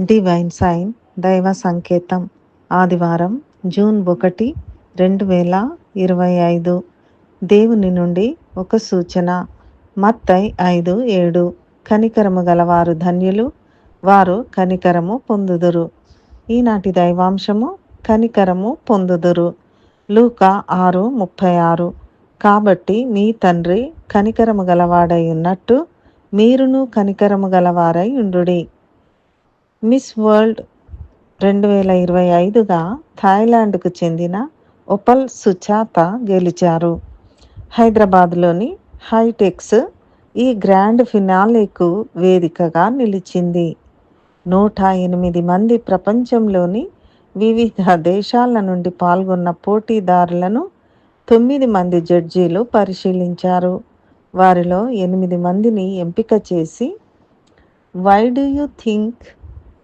Divine sign దైవ సంకేతం. ఆదివారం జూన్ ఒకటి రెండు వేల ఇరవై ఐదు. దేవుని నుండి ఒక సూచన. మత్తై ఐదు ఏడు. కనికరము గలవారు ధన్యులు వారు కనికరము పొందుదురు. ఈనాటి దైవాంశము కనికరము పొందుదురు. లూక ఆరు ముప్పై ఆరు. కాబట్టి మీ తండ్రి కనికరము గలవాడై ఉన్నట్టు మీరును కనికరము గలవారై ఉండుడి. మిస్ వరల్డ్ రెండు వేల ఇరవై ఐదుగా థాయిలాండ్కు చెందిన ఒపల్ సుచాత గెలిచారు. హైదరాబాద్లోని హైటెక్స్ ఈ గ్రాండ్ ఫినాలేకు వేదికగా నిలిచింది. నూట ఎనిమిది మంది ప్రపంచంలోని వివిధ దేశాల నుండి పాల్గొన్న పోటీదారులను తొమ్మిది మంది జడ్జీలు పరిశీలించారు. వారిలో ఎనిమిది మందిని ఎంపిక చేసి why do you think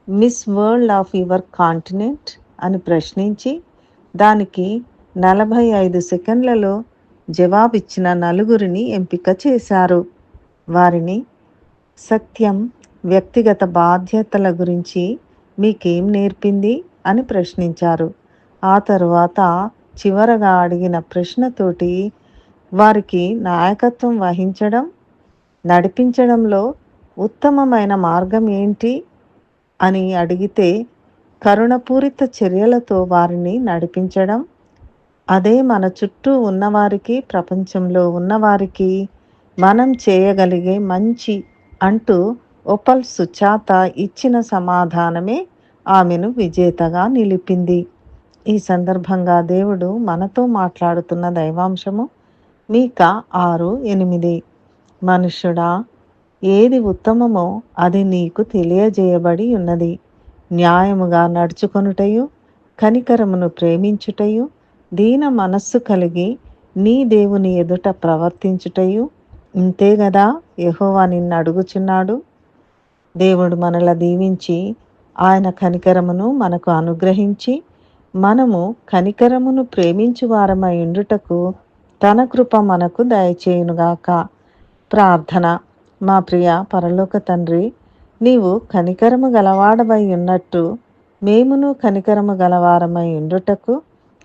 miss world of your continent అని ప్రశ్నించి దానికి నలభై ఐదు సెకండ్లలో జవాబిచ్చిన నలుగురిని ఎంపిక చేశారు. వారిని సత్యం వ్యక్తిగత బాధ్యతల గురించి మీకేం నేర్పింది అని ప్రశ్నించారు. ఆ తరువాత చివరగా అడిగిన ప్రశ్నతోటి వారికి నాయకత్వం వహించడం నడిపించడంలో ఉత్తమమైన మార్గం ఏంటి అని అడిగితే కరుణపూరిత చర్యలతో వారిని నడిపించడం అదే మన చుట్టూ ఉన్నవారికి ప్రపంచంలో ఉన్నవారికి మనం చేయగలిగే మంచి అంటూ ఒపల్ సుచాత ఇచ్చిన సమాధానమే ఆమెను విజేతగా నిలిపింది. ఈ సందర్భంగా దేవుడు మనతో మాట్లాడుతున్న దైవాంశము మీక ఆరు ఎనిమిది. మనుషుడా ఏది ఉత్తమమో అది నీకు తెలియజేయబడి ఉన్నది. న్యాయముగా నడుచుకొనుటయు కనికరమును ప్రేమించుటయు దీన మనస్సు కలిగి నీ దేవుని ఎదుట ప్రవర్తించుటయు. ఇంతే గదా యహోవా నిన్ను అడుగుచున్నాడు దేవుడు మనల దీవించి ఆయన కనికరమును మనకు అనుగ్రహించి మనము కనికరమును ప్రేమించు వారమై ఉండుటకు తన కృప మనకు దయచేయునుగాక. ప్రార్థన. మా ప్రియ పరలోక తండ్రి నీవు కనికరము గలవాడవై ఉన్నట్టు మేమును కనికరము గలవారమై ఉండుటకు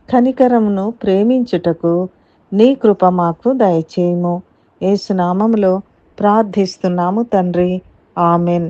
కనికరమును ప్రేమించుటకు నీ కృప మాకు దయచేయము. ఏసునామములో ప్రార్థిస్తున్నాము తండ్రి. ఆమెన్.